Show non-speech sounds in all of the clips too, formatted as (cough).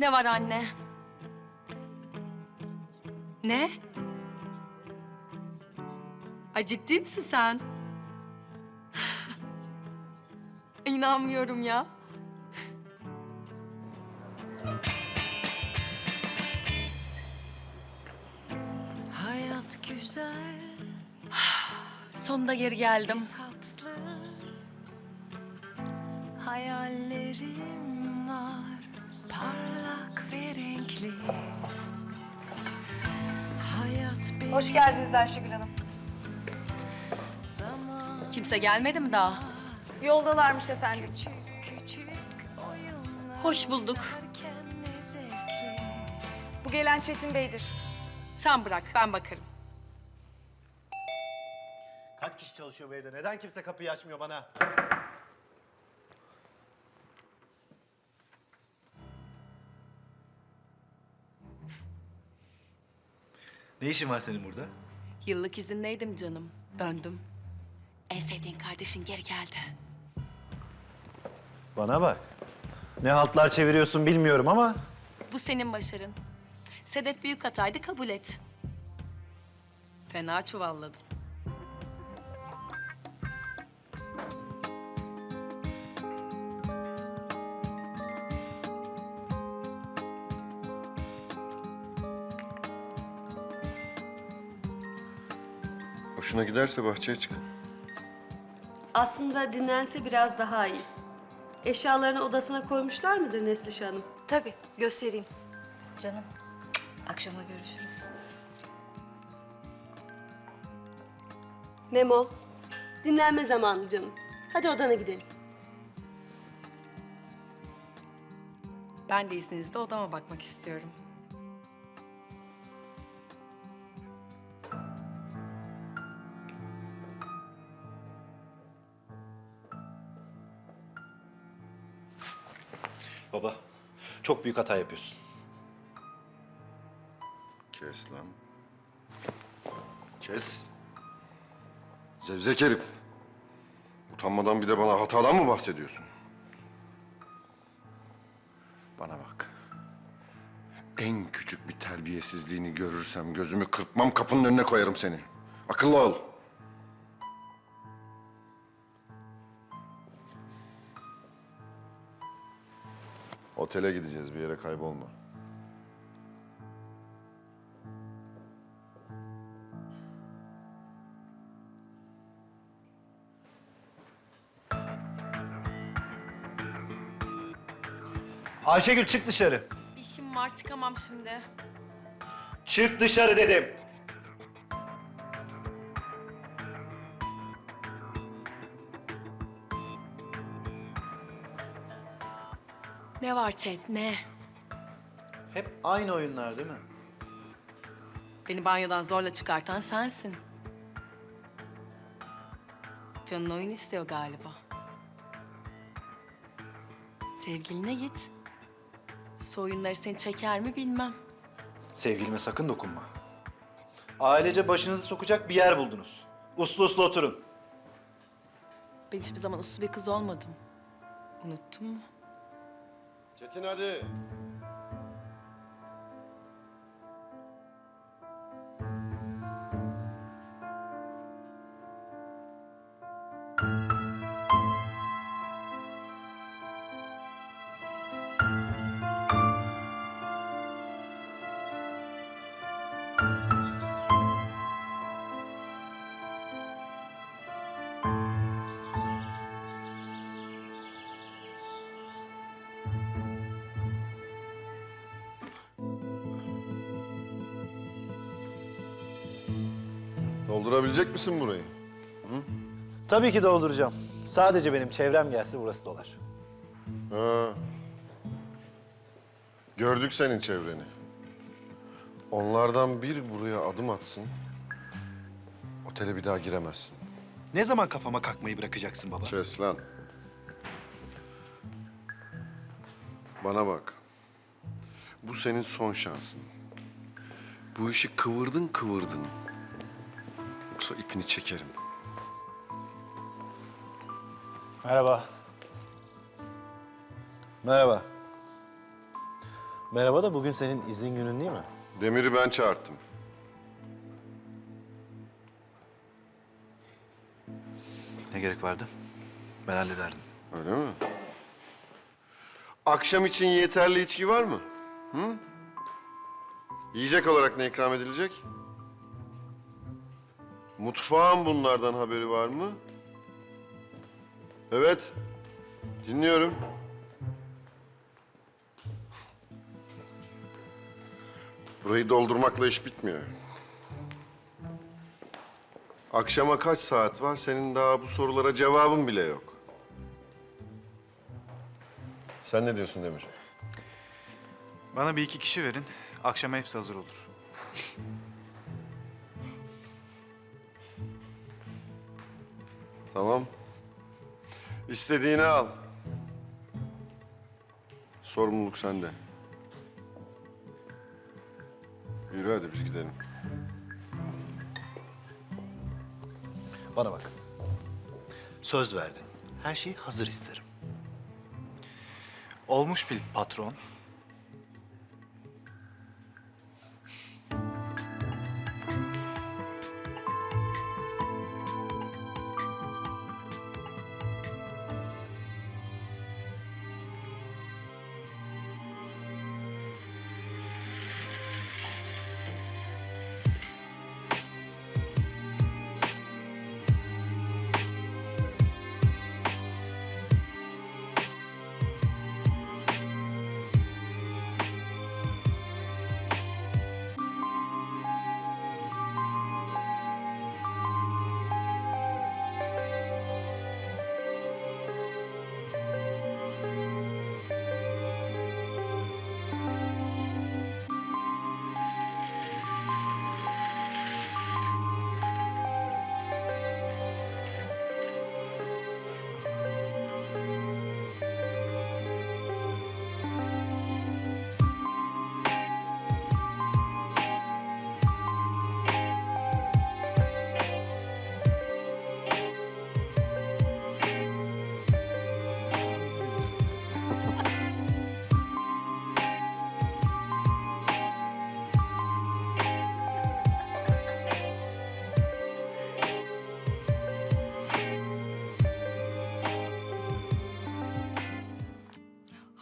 Ne var anne? Ne? Ay ciddi misin sen? (sighs) İnanmıyorum ya. Hayat güzel, (sighs) Sonunda geri geldim. tatlı. Hayallerim var, parlak ve renkli. Hayat Hoş geldiniz Ayşegül Hanım. zaman Kimse gelmedi mi daha? Yoldalarmış efendim. küçük oyunlar Hoş bulduk. varken ne zevkli. Bu gelen Çetin Bey'dir. Sen bırak, ben bakarım. Kaç kişi çalışıyor bu evde? Neden kimse kapıyı açmıyor bana? Ne işin var senin burada? Yıllık izindeydim canım. Döndüm. En sevdiğin kardeşin geri geldi. Bana bak. Ne haltlar çeviriyorsun bilmiyorum ama... Bu senin başarın. Sedef büyük hataydı, kabul et. Fena çuvalladın. Hoşuna giderse bahçeye çıkın. Aslında dinlense biraz daha iyi. Eşyalarını odasına koymuşlar mıdır Nesliş Hanım? Tabii, göstereyim. Canım, akşama görüşürüz. Memo, dinlenme zamanı canım. Hadi odana gidelim. Ben de izninizle odama bakmak istiyorum. Baba, çok büyük hata yapıyorsun. Kes lan. Kes. Zevzek herif. Utanmadan bir de bana hatadan mı bahsediyorsun? Bana bak. En küçük bir terbiyesizliğini görürsem gözümü kırpmam kapının önüne koyarım seni. Akıllı ol. Otele gideceğiz bir yere kaybolma. Ayşegül çık dışarı. İşim var, çıkamam şimdi. Çık dışarı dedim. Ne var Çet, ne? Hep aynı oyunlar değil mi? Beni banyodan zorla çıkartan sensin. Canın oyun istiyor galiba. Sevgiline git. Su oyunları seni çeker mi bilmem. Sevgilime sakın dokunma. Ailece başınızı sokacak bir yer buldunuz. Uslu uslu oturun. Ben hiçbir zaman uslu bir kız olmadım. Unuttun mu? Çetin hadi. Doldurabilecek misin burayı? Tabii ki dolduracağım. Sadece benim çevrem gelse burası dolar. Ha. Gördük senin çevreni. Onlardan bir buraya adım atsın. Otele bir daha giremezsin. Ne zaman kafama kalkmayı bırakacaksın baba? Kes lan. Bana bak. Bu senin son şansın. Bu işi kıvırdın kıvırdın. Yoksa ipini çekerim. Merhaba. Merhaba. Merhaba da bugün senin izin günün değil mi? Demir'i ben çağırttım. Ne gerek vardı? Ben hallederdim. Öyle mi? Akşam için yeterli içki var mı? Hı? Yiyecek olarak ne ikram edilecek? Mutfağın bunlardan haberi var mı? Evet. Dinliyorum. Burayı doldurmakla iş bitmiyor. Akşama kaç saat var? Senin daha bu sorulara cevabın bile yok. Sen ne diyorsun Demir? Bana bir iki kişi verin. Akşama hepsi hazır olur. Tamam. İstediğini al. Sorumluluk sende. Yürü hadi biz gidelim. Bana bak. Söz verdin. Her şeyi hazır isterim. Olmuş bir patron.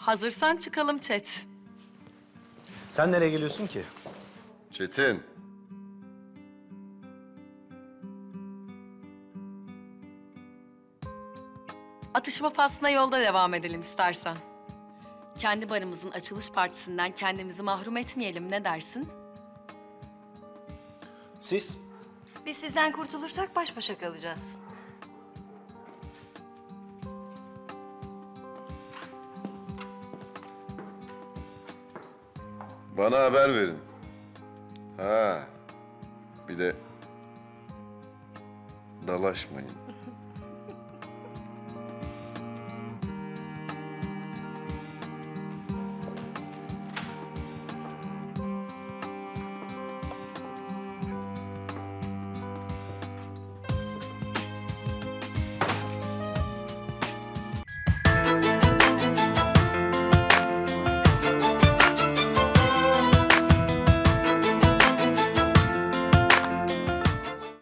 Hazırsan çıkalım chat. Sen nereye geliyorsun ki? Çetin. Atışma faslına yolda devam edelim istersen. Kendi barımızın açılış partisinden kendimizi mahrum etmeyelim ne dersin? Siz? Biz sizden kurtulursak baş başa kalacağız. Bana haber verin. Ha. Bir de dalaşmayın.